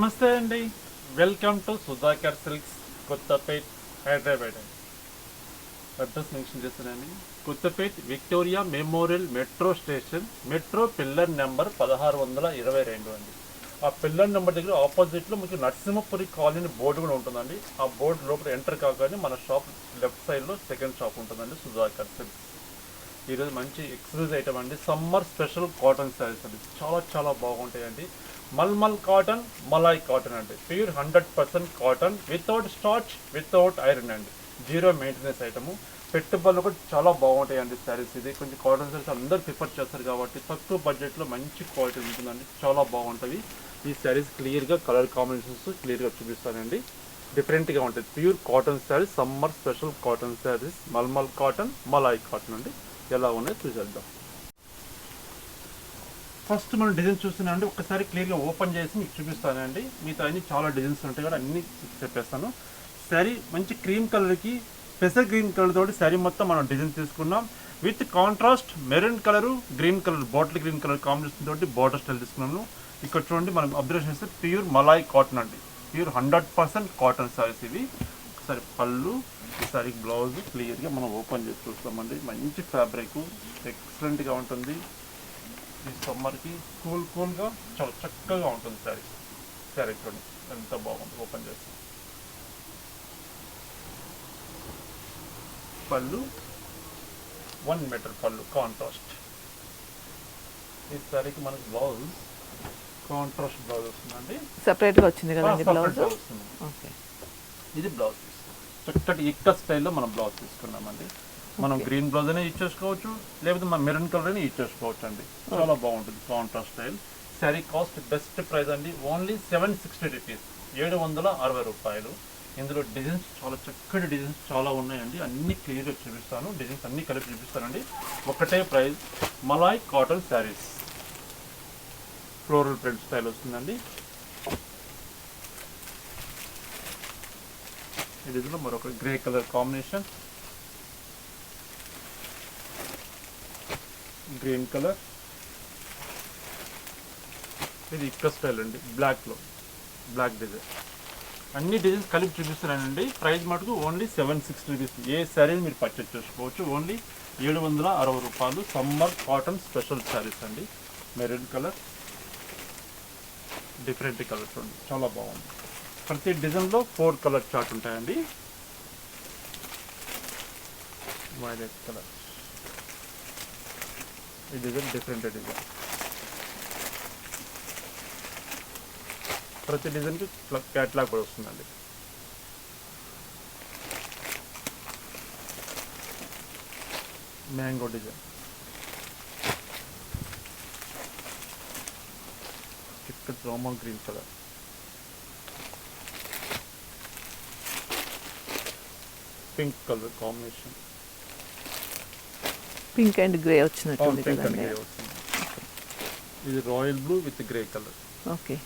నమస్తే అండి. Welcome to Sudhakar silks Kothapet Hyderabad అండి అడ్రస్ మెన్షన్ చేస్తున్నాను Kothapet Victoria memorial metro station metro pillar number పదహారు వందల ఇరవై రెండు అండి. ఆ పిల్లర్ నెంబర్ దగ్గర ఆపోజిట్లో మీకు నరసింహపురి కాలనీ బోర్డు కూడా ఉంటుందండి. ఆ బోర్డు లోపల ఎంటర్ కాగానే మన షాప్ లెఫ్ట్ సైడ్లో సెకండ్ షాప్ ఉంటుందండి సుధాకర్ సిల్క్స్ ఈరోజు మంచి ఎక్స్క్లూజివ్ ఐటమ్ అండి. సమ్మర్ స్పెషల్ కాటన్ శారీస్ అండి. చాలా చాలా బాగుంటాయండి. మల్మల్ కాటన్ మలాయ్ కాటన్ అండి. Pure hundred percent cotton without starch without iron అండి. Zero maintenance item. పెట్టుబడులు కూడా చాలా బాగుంటాయండి శారీస్ ఇది. కొంచెం కాటన్ శారీస్ అందరూ ప్రిఫర్ చేస్తారు కాబట్టి తక్కువ బడ్జెట్లో మంచి క్వాలిటీ ఉంటుందండి. చాలా బాగుంటుంది ఈ శారీస్ క్లియర్గా కలర్ కాంబినేషన్స్ క్లియర్గా చూపిస్తానండి. డిఫరెంట్గా ఉంటుంది pure cotton saris summer special cotton saris mulmul cotton malai cotton అండి. ఎలా ఉన్నాయో చూసేద్దాం. ఫస్ట్ మనం డిజైన్ చూస్తున్నామండి ఒకసారి క్లియర్గా ఓపెన్ చేసి మీకు చూపిస్తానండి. మిగతా అన్ని చాలా డిజైన్స్ ఉంటాయి కూడా అన్ని చెప్పేస్తాను. శారీ మంచి క్రీమ్ కలర్కి పెసర్ గ్రీన్ కలర్ తోటి శారీ మొత్తం మనం డిజైన్ తీసుకున్నాం. With contrast maroon colour green colour bottle green colour combination తోటి బార్డర్ స్టైల్ తీసుకున్నాము. ఇక్కడ చూడండి మనం అబ్జర్వేషన్ చేస్తే ప్యూర్ మలాయ్ కాటన్ అండి. Pure hundred percent cotton saris ఇవి. ఒకసారి పళ్ళు ఈసారి బ్లౌజ్ క్లియర్గా మనం ఓపెన్ చేసి చూస్తామండి. మంచి ఫ్యాబ్రిక్ ఎక్సలెంట్గా ఉంటుంది. ఈ సమ్మర్కి కూల్ కూల్గా చాలా చక్కగా ఉంటుంది శారీ. శారీ చూడండి ఎంత బాగుంది ఓపెన్ చేసి పళ్ళు. వన్ మీటర్ పళ్ళు కాంట్రాస్ట్ ఈ శారీకి మనకి బ్లౌజ్ కాంట్రాస్ట్ బ్లౌజ్ వస్తుందండి. సెపరేట్గా వచ్చింది separate బ్లౌజ్ ఇది బ్లౌజ్ చక్కటి ఇక్క స్టైల్లో మనం బ్లౌజ్ తీసుకున్నామండి. మనం. గ్రీన్ బ్లౌజ్ అయినా యూజ్ చేసుకోవచ్చు లేకపోతే మన మెరూన్ కలర్ అయినా యూజ్ చేసుకోవచ్చు అండి. చాలా బాగుంటుంది contrast style sari cost best price అండి. ఓన్లీ సెవెన్ సిక్స్టీ రూపీస్ ఏడు వందల అరవై రూపాయలు. ఇందులో డిజైన్స్ చాలా చక్కటి డిజైన్స్ చాలా ఉన్నాయండి. అన్ని క్లియర్గా చూపిస్తాను. డిజైన్స్ అన్ని కలిపి చూపిస్తానండి. ఒకటే price malai cotton saris floral print style వస్తుందండి. ఇది మరొక grey colour combination green colour. ఇది ఇక్క స్టైల్ అండి బ్లాక్లో బ్లాక్ డిజైన్ అన్ని డిజైన్స్ కలిపి చూపిస్తున్నానండి. ప్రైస్ మటుకు ఓన్లీ సెవెన్ సిక్స్టీ రూపీస్ ఏ శారీని మీరు పర్చేస్ చేసుకోవచ్చు? ఓన్లీ ఏడు వందల అరవై రూపాయలు సమ్మర్ కాటన్ స్పెషల్ శారీస్ అండి. మెరూన్ కలర్ డిఫరెంట్ కలర్స్ ఉంది చాలా బాగుంది. ప్రతి డిజైన్లో ఫోర్ కలర్ చార్ట్ ఉంటాయండి. వైలెట్ కలర్ ఈ డిజైన్ డిఫరెంట్ డిజైన్. ప్రతి డిజైన్కి క్యాట్లాగ్ కూడా వస్తుందండి. Mango design. ఇక్కడ రోమా green colour. Pink colour combination. Pink and grey వచ్చినట్టుంది అండ్ కదండి. ఇది royal blue with grey colour okay.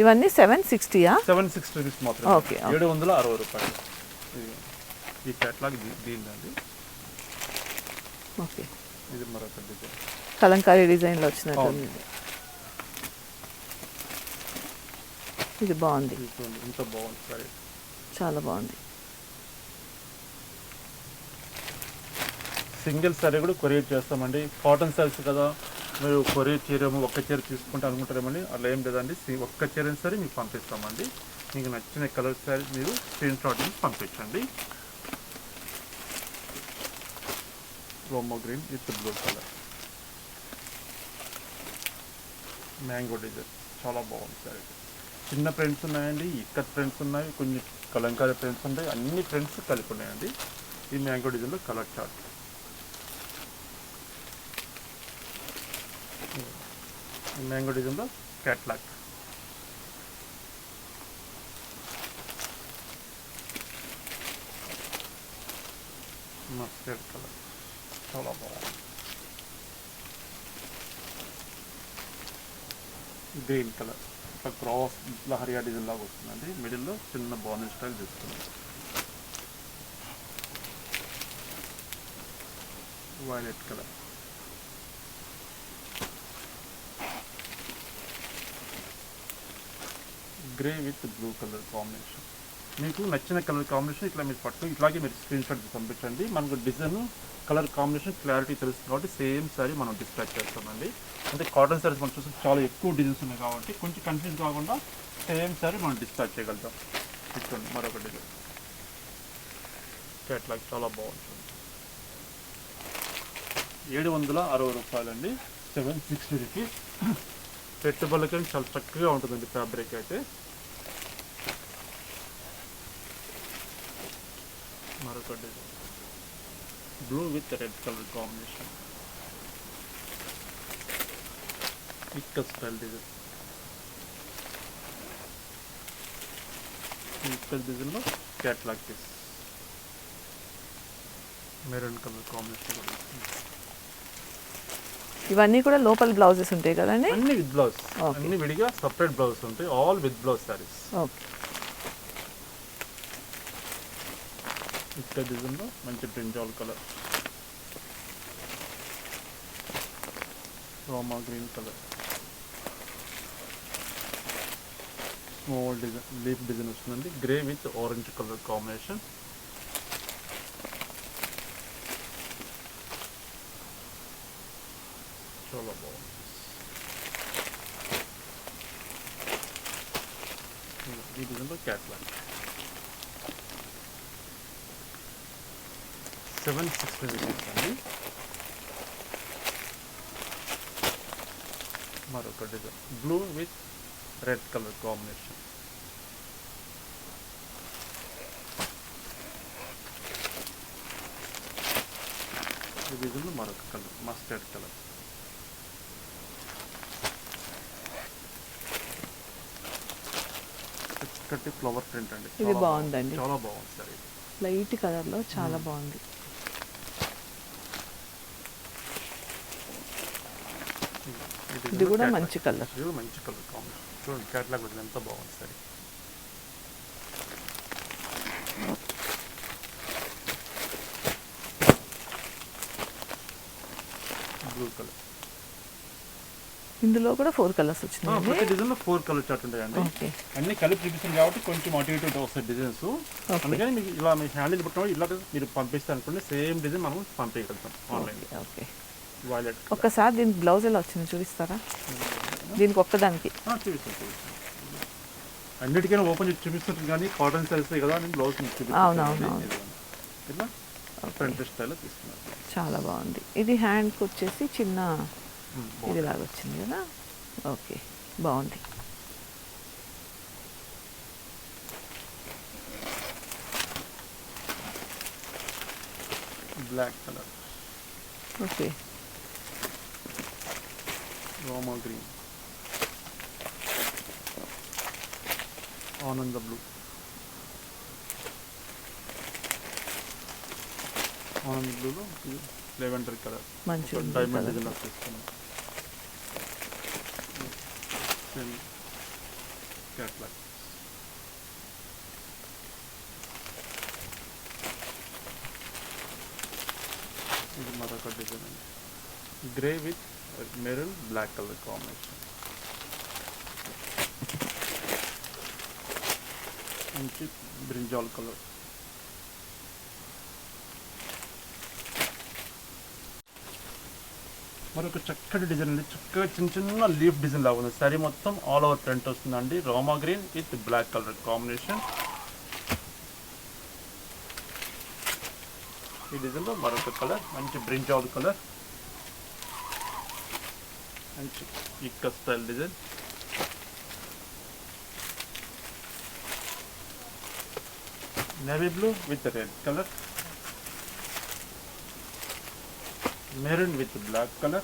ఇవన్నీ సెవెన్ సిక్స్టీయా సెవెన్ సిక్స్టీ రూపీస్ మాత్రం okay. ఏడు వందల అరవై రూపాయలు. ఈ క్యాట్లాగ్ దీనిదండి ఓకే. ఇది మరొక డిజైన్ కలంకారీ డిజైన్లో వచ్చినట్టుంది అవును. ఇది బాగుంది. ఇంత బాగుంది సరే చాలా బాగుంది. సింగిల్ సారీ కూడా కొరియర్ చేస్తామండి. కాటన్ సారీస్ కదా మీరు కొరియర్ చేయడము ఒక్క చీర తీసుకుంటే అనుకుంటారేమండి అలా ఏం లేదండి. ఒక్క చీర సరే మీకు పంపిస్తామండి. మీకు నచ్చిన కలర్ సారీ మీరు స్క్రీన్ షాట్ నుంచి పంపించండి. రోమో green with blue colour mango design చాలా బాగుంది సారీ. చిన్న ఫ్రెండ్స్ ఉన్నాయండి ఇక్కత్ ఫ్రెండ్స్ ఉన్నాయి కొన్ని కలంకారీ ఫ్రెండ్స్ ఉంటాయి అన్ని ఫ్రెండ్స్ కలిపి ఉన్నాయండి. ఈ మ్యాంగో డిజైన్లో కలర్ చార్ట్ మ్యాంగో డిజైన్లో క్యాట్లాగ్ రెడ్ కలర్ చాలా బాగుంది గ్రీన్ కలర్ ఒక క్రాస్ లహరియా డిజైన్ లాగా వస్తుందండి మిడిల్లో చిన్న బార్డర్ స్టైల్ తీసుకున్నాం violet colour grey with blue colour combination మీకు నచ్చిన కలర్ కాంబినేషన్ ఇట్లా మీరు పట్టు ఇట్లాగే మీరు స్క్రీన్ షాట్ పంపించండి. మనకు డిజైన్ కలర్ కాంబినేషన్ క్లారిటీ తెలుస్తుంది కాబట్టి సేమ్ సారీ మనం డిస్ట్రాక్ట్ చేస్తామండి. అంటే కాటన్ సారీస్ మనం చూస్తే చాలా ఎక్కువ డిజైన్స్ ఉన్నాయి కాబట్టి కొంచెం కన్ఫ్యూజ్ కాకుండా సేమ్ సారీ మనం డిస్ట్రాక్ట్ చేయగలుగుతాం. ఇస్తుంది మరొక డిజైన్ కేటలాగ్ చాలా బాగుంటుంది. ఏడు వందల అరవై రూపాయలండి. సెవెన్ సిక్స్టీ రూపీస్ పెట్టుబడులకి చాలా చక్కగా ఉంటుందండి ఫ్యాబ్రిక్ అయితే. మరొక design blue with red colour combination ఇక్క స్టైల్ డిజైన్ ఇక్క డిజైన్లో catalogue piece maroon colour combination కూడా. ఇవన్నీ కూడా లోపల బ్లౌజెస్ ఉంటాయి కదండి? అన్ని విత్ బ్లౌజ్. అన్ని విడిగా సపరేట్ బ్లౌజ్ ఉంటాయి. All with blouse saris okay ఇక్కడ డిజైన్లో మంచి బ్రింజాల్ కలర్. రోమా green colour. Small design leaf design వస్తుందండి. Grey with orange colour combination చాలా బాగుంది ఈ డిజైన్లో క్యాట్లాగ్ సెవెన్ సిక్స్టీ రూపీస్ అండి. మరొక design. Blue with red colour combination. ఈ డిజైన్లో మరొక కలర్ మస్టర్డ్ కలర్. చక్కటి ఫ్లవర్ ప్రింట్ అండి. ఇది చాలా బాగుందండి. చాలా బాగుంది సార్ ఇది. లైట్ కలర్లో చాలా బాగుంది. ఇది కూడా మంచి కలర్ ఇది మంచి కలర్ చూడండి క్యాట్లాగ్ కూడా ఎంత బాగుంది సరే. బ్లూ కలర్ ఇందులో కూడా ఫోర్ కలర్స్ ప్రతి వచ్చినాయి డిజైన్లో ఫోర్ కలర్ చార్ట్ ఉంటాయండి ఓకే. అన్ని కలిపి చూపిస్తాం కాబట్టి కొంచెం అటు ఇటు వస్తాయి డిజైన్స్ అందుకని మీకు ఇలా మీ హ్యాండిల్ పుట్టినప్పుడు ఇలా మీరు పంపిస్తే అనుకోండి సేమ్ డిజైన్ మనం పంపించగలుగుతాం ఆన్లైన్ ఓకే. ఒక్కసారి దీనికి బ్లౌజ్ ఎలా వచ్చింది చూపిస్తారా? దీనికి ఒక్కదానికి. అన్నిటికైనా ఓపెన్ చేసి చూపిస్తుంటాం కానీ కాటన్ సారీస్ కదా నేను బ్లౌజ్. ఇట్లా ఫ్రంట్ స్టైల్లో తీసుకున్నాను. చాలా బాగుంది. ఇది హ్యాండ్కి వచ్చేసి చిన్న ఉమ్, ఇది బాగుంది. లాగా వచ్చింది కదా? ఓకే బాగుంది. Black colour okay. రోమా గ్రీన్ ఆనంద బ్లూ ఆనంద బ్లూలో లెవెండర్ కలర్ మంచి డైమండ్. డిజైన్ తీసుకున్నాం. క్యాట్లాగ్ ఇది మరొక డిజైన్ అండి. Grey with maroon black colour combination. మంచి బ్రింజాల్ కలర్. మరొక చక్కటి డిజైన్ అండి. చక్కగా చిన్న చిన్న లీఫ్ డిజైన్ లాగా ఉంది. సారీ మొత్తం ఆల్ ఓవర్ ప్రింట్ వస్తుందండి. రోమా green with black colour combination. ఈ డిజైన్లో మరొక కలర్ మంచి బ్రింజాల్ కలర్. మంచి ఇక్క navy blue with blue with red colour maroon with black color.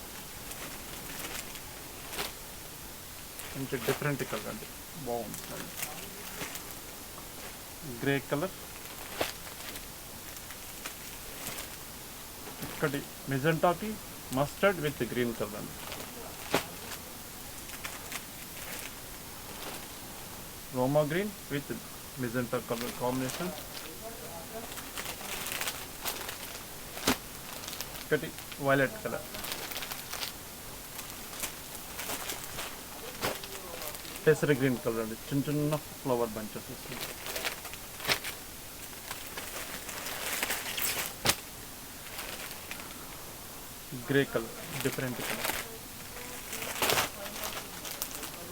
కొంచెం డిఫరెంట్ కలర్ అండి బాగుంది గ్రే కలర్ ఇక్కడి మెజెంటాకి మస్టర్డ్ విత్ గ్రీన్ కలర్ అండి రోమా green with magenta colour combination ఒకటి వైలెట్ కలర్ పెసరి గ్రీన్ కలర్ అండి చిన్న చిన్న ఫ్లవర్ బంచెస్ వస్తుంది గ్రే కలర్ డిఫరెంట్ కలర్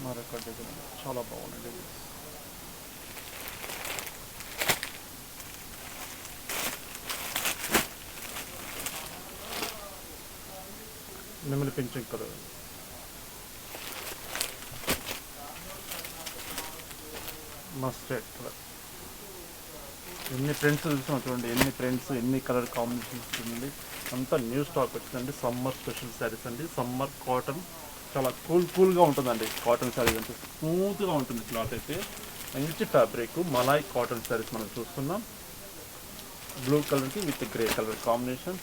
మరొక డిజైన్ చాలా బాగున్నాయి మిమ్మల్ని నెమలి పెంచిన కలర్ మస్టర్డ్ కలర్ ఎన్ని ప్రింట్స్ చూసినా చూడండి ఎన్ని ప్రింట్స్ ఎన్ని కలర్ కాంబినేషన్స్ చూడండి. అంతా న్యూ స్టాక్ వచ్చిందండి. సమ్మర్ స్పెషల్ శారీస్ అండి. సమ్మర్ కాటన్ చాలా కూల్ కూల్గా ఉంటుందండి. కాటన్ శారీస్ అంటే స్మూత్గా ఉంటుంది క్లాత్ అయితే. మంచి ఫ్యాబ్రిక్ మలాయ్ కాటన్ శారీస్ మనం చూస్తున్నాం. బ్లూ కలర్కి విత్ గ్రే కలర్ కాంబినేషన్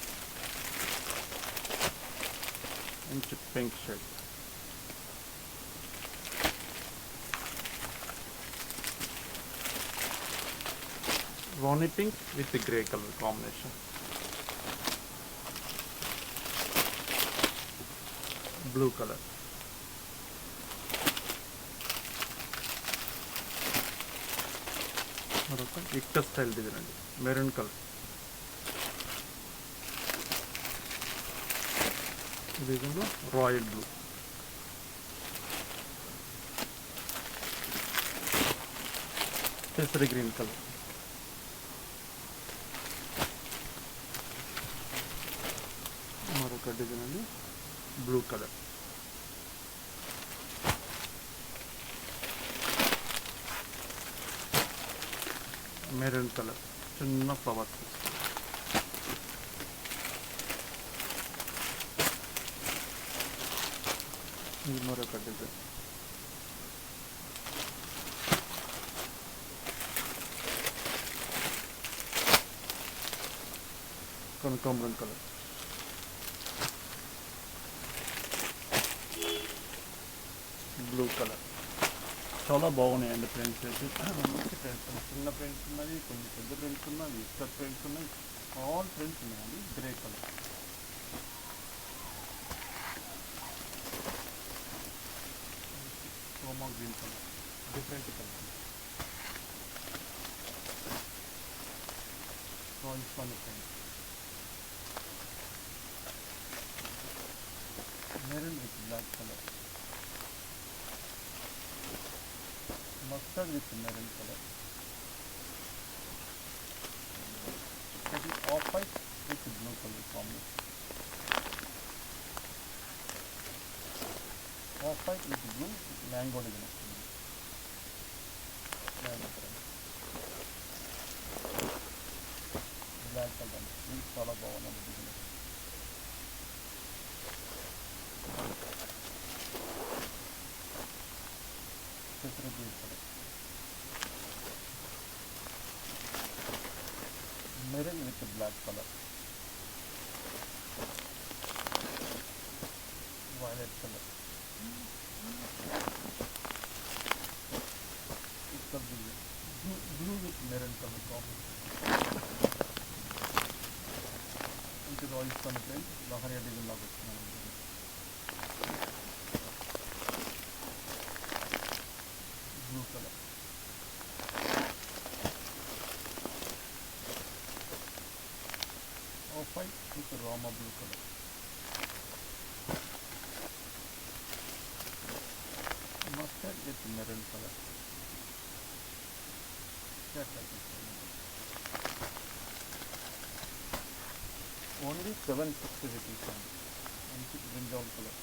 మంచి pink shade Rani pink with grey colour combination blue colour మరొక ఇక్క స్టైల్ డిజైన్ అండి మెరూన్ కలర్ ఇదేమో రాయల్ బ్లూ పెసరి గ్రీన్ కలర్ మరొక డిజైన్ అండి బ్లూ కలర్ మెరూన్ కలర్ చిన్న ఫ్లవర్స్ ఇది మరొక డిజైన్ కనకాంబరం కలర్ బ్లూ కలర్ చాలా బాగున్నాయండి ప్రింట్స్ అయితే. ప్రింట్స్ చిన్న ప్రింట్స్ ఉన్నాయి కొన్ని పెద్ద ప్రింట్స్ ఉన్నాయి విస్కర్ ప్రింట్స్ ఉన్నాయి ఆల్ ప్రింట్స్ ఉన్నాయండి గ్రే కలర్ సోమా green colour different colour రాయల్స్టాన్ print maroon with black colour mustard with maroon color. That is off-white with blue color combination. Off-white with blue with mango design. వస్తుంది. Mango color. Black color. ఇది చాలా బాగుంది design పెసర blue colour maroon with black colour violet colour ఇక్కడ blue blue with maroon colour combination ఇది Rajasthan print leheriya design లాగా వచ్చింది blue colour off white with Rama blue colour only 760 rupees and brinjal color.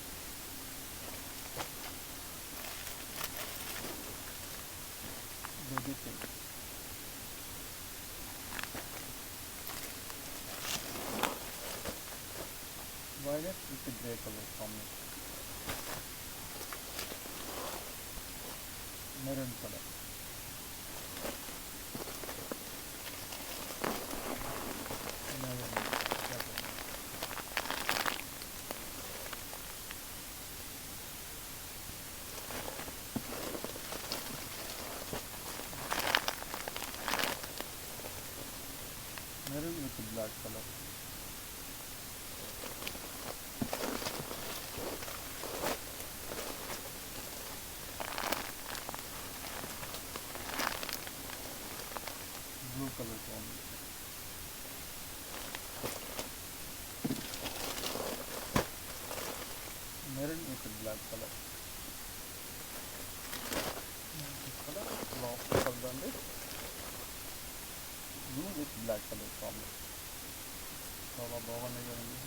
Baby pink. Violet with the grey color combination. Maroon color.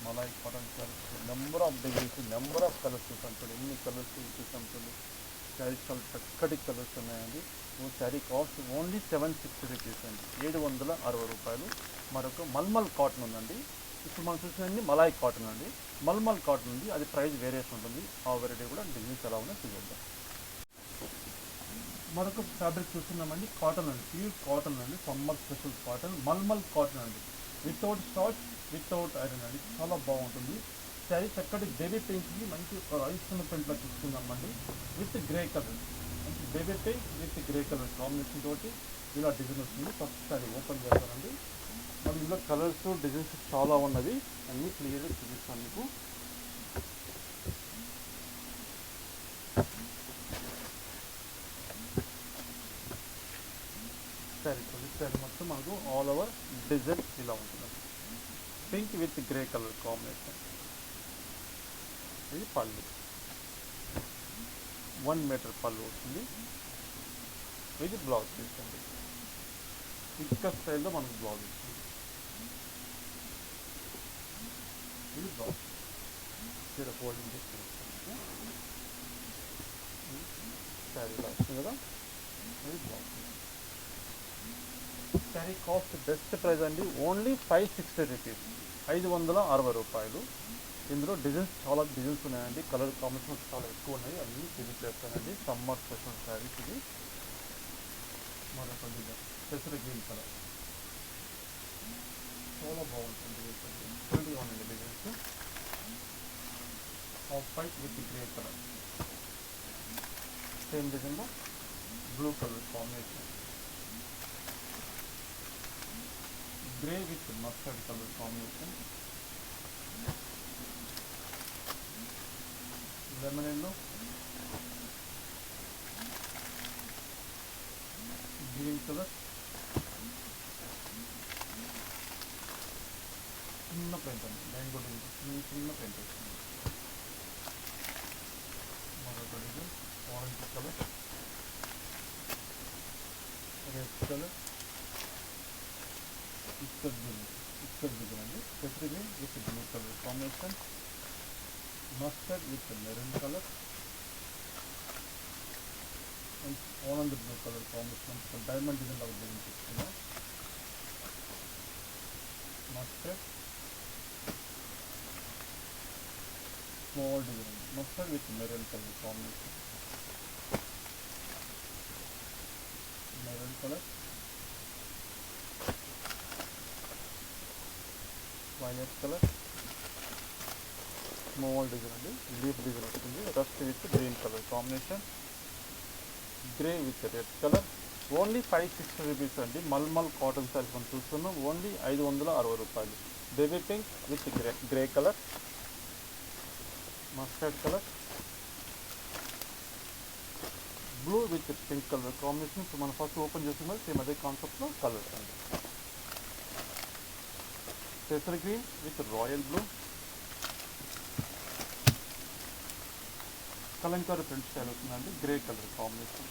Malai cotton colours number of degrees number of colours చూసాం చూడండి ఎన్ని colours చూసాం చూడండి శారీ చాలా చక్కటి colours ఉన్నాయండి. ఓ sari cost only seven sixty rupees అండి. ఏడు వందల అరవై రూపాయలు. మరొక మల్మల్ కాటన్ ఉందండి. ఇప్పుడు మనం చూసినండి మలాయ్ కాటన్ అండి. మల్మల్ కాటన్ ఉంది. అది ప్రైస్ వేరియేషన్ ఉంటుంది. ఆ వెరైటీ కూడా డిజైన్స్ ఎలా ఉన్నా చూద్దాం మరొక ఫ్యాబ్రిక్ చూస్తున్నామండి. కాటన్ అండి. ప్యూర్ కాటన్ అండి. Summer special cotton. Mulmul cotton అండి. వితౌట్ స్టార్చ్ వితౌట్ ఐరన్ అండి. చాలా బాగుంటుంది. శారీ చక్కటి బేబీ పింక్కి మంచి రైస్తున్న ప్రింట్లో తీసుకుందామండి విత్ గ్రే కలర్ మంచి baby pink with grey colour combination తోటి ఇలా డిజైన్ వస్తుంది. ఫస్ట్ శారీ ఓపెన్ చేస్తానండి. మరి ఇందులో కలర్స్ డిజైన్స్ చాలా ఉన్నది అన్నీ క్లియర్గా చూపిస్తాను మీకు. సరే చూడండి మొత్తం మనకు ఆల్ ఓవర్ డిజైన్ ఇలా ఉంటుంది pink with grey colour combination. ఇది పళ్ళు. వన్ మీటర్ పళ్ళు వస్తుంది. ఇది బ్లౌజ్ తీసుకోండి ఇక్క స్టైల్లో మనకు బ్లౌజ్ ఇస్తుంది ఇది బ్లౌజ్ చీర ఫోల్డింగ్ చేసి శారీ వస్తుంది కదా ఇది blouse sari cost best price అండి. ఓన్లీ ఫైవ్ సిక్స్టీ రూపీస్ ఐదు వందల అరవై రూపాయలు. ఇందులో డిజైన్స్ చాలా డిజైన్స్ ఉన్నాయండి. కలర్ కాంబినేషన్స్ చాలా ఎక్కువ ఉన్నాయి. అన్నీ చూపించేస్తానండి సమ్మర్ స్పెషల్ శారీస్ ఇది. మరొక డిజైన్ పెసర గ్రీన్ కలర్ చాలా బాగుంటుంది ట్వంటీగా ఉందండి designs of white with grey colour same డిజైన్లో blue colour combination grey with mustard colour combination lemon yellow green colour చిన్న పెయింట్ అండి లైన్ కూడా ఉంది. చిన్న చిన్న పెయింట్ వస్తుంది మరొక design orange colour red colour ఇక్కడ గ్రీన్ ఇక్కడ గ్రీన్ అండి పెసరి green with blue colour combination mustard with maroon colour Anand blue colour combination diamond design లాగా డిజైన్ తీసుకున్నా mustard small minus colour small design అండి. లీఫ్ డిజైన్ వస్తుంది. Rust with green colour combination. Grey with red colour. Only five sixty rupees అండి. Mulmul cotton saris మనం చూస్తున్నాం. Only ఐదు వందల అరవై రూపాయలు. Baby pink with grey grey colour. Mustard colour. Blue with pink colour combination. మనం ఫస్ట్ ఓపెన్ చేస్తున్నది సేమ్ అదే కాన్సెప్ట్లో కలర్స్ అండి. పెసర్ green with royal blue Kalamkari print style వస్తుందండి. Grey colour combination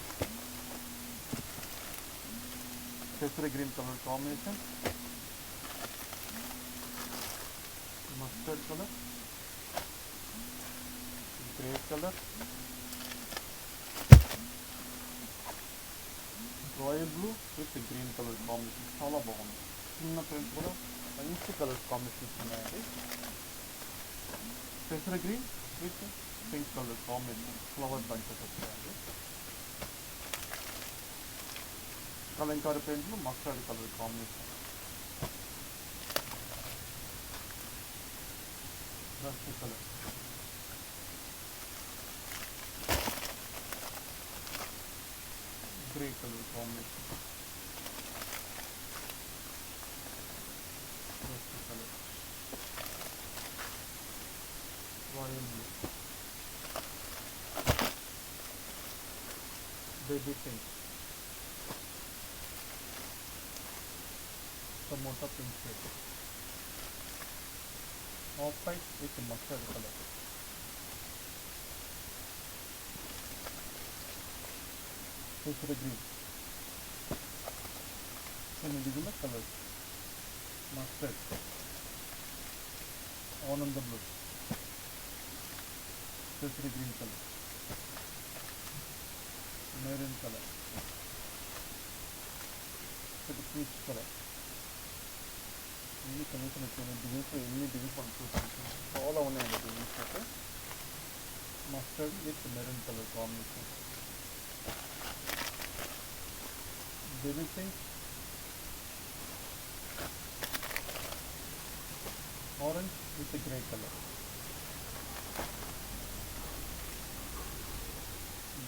పెసర్ green colour combination mustard colour grey colour royal blue with green colour combination చాలా బాగుంది. చిన్న print కూడా. మంచి కలర్ కాంబినేషన్స్ ఉన్నాయండి. పెసర green with pink colour combination flower bunches వచ్చాయండి. కలంకారు పెయింట్లు mustard colour combination. Rust colour. Grey colour combination. Rust colour royal blue baby pink tomato pink shade off white with mustard colour kesari green కొన్ని విధుల colours mustard ఆనంద blue కేసరి green colour maroon colour ఇది peach colour ఇన్ని కనీసం వచ్చాయి designs ఎన్ని designs మనం చూసుకుంటాం చాలా ఉన్నాయండి డిజైన్స్ అయితే mustard with maroon colour combination orange with the grey color.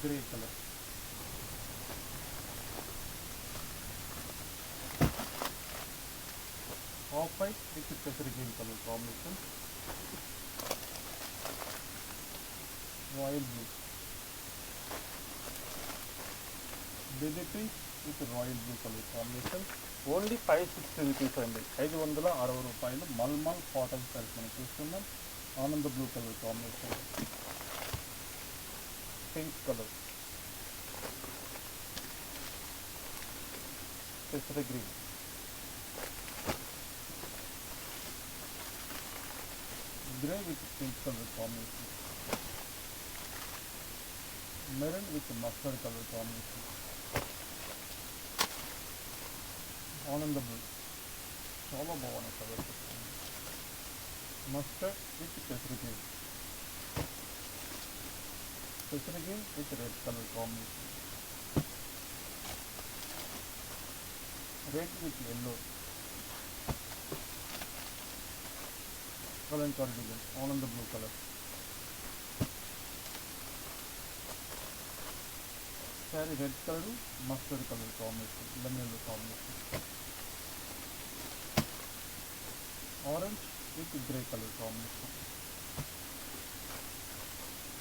Grey color. Off-white with the peppery green color combination. Royal blue. Baby pink with the royal blue color combination. Only five sixty rupees అండి. ఐదు వందల అరవై రూపాయలు mulmul cotton saris మనం చూస్తున్నాం. ఆనంద blue colour combination. Pink colour. పెసరి green. Grey with pink colour combination. Maroon with mustard colour combination. ఆనందము. చాలా బాగున్నాయి కదా mustard with పెసరి green with red colour combination. Red with yellow colour colour design ఆనంద blue colour. Sari red colour mustard colour combination. Lemon combination. Orange with grey colour combination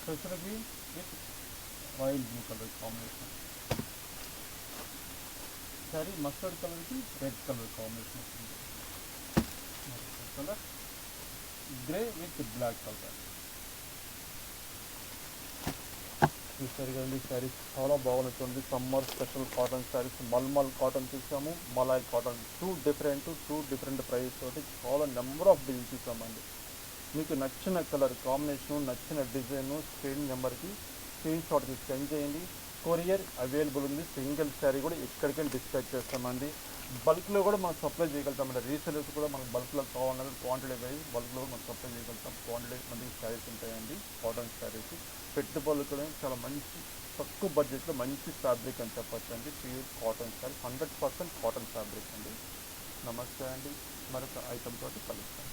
పెసర green with royal blue colour combination sari mustard కలర్కి red colour combination వస్తుంది colour grey with black colour చూసారు కదండి శారీస్ చాలా బాగున్నటువంటి summer special cotton saris mulmul cotton చూసాము malai cotton. Two different two different price తోటి చాలా number of design చూసామండి. మీకు నచ్చిన కలర్ కాంబినేషన్ నచ్చిన డిజైన్ స్క్రీన్ నెంబర్కి స్క్రీన్ షాట్కి సెండ్ చేయండి. కొరియర్ అవైలబుల్ ఉంది సింగిల్ శారీ కూడా ఎక్కడికైనా డిస్పాచ్ చేస్తామండి. బల్క్లో కూడా మనం సప్లై చేయగలుగుతామండి. రీసెలర్స్ కూడా మనకు బల్క్లో కావాలన్నది క్వాంటిటీ వైజ్ బల్క్లో మనం సప్లై చేయగలుగుతాం. క్వాంటిటీ మంది శారీస్ ఉంటాయండి కాటన్ శారీస్ పెట్టుబడులు కూడా చాలా మంచి తక్కువ బడ్జెట్లో మంచి ఫ్యాబ్రిక్ అని చెప్పచ్చు అండి. Pure cotton sari hundred percent cotton fabric అండి. నమస్తే అండి. మరొక ఐటమ్ తోటి కలుస్తాను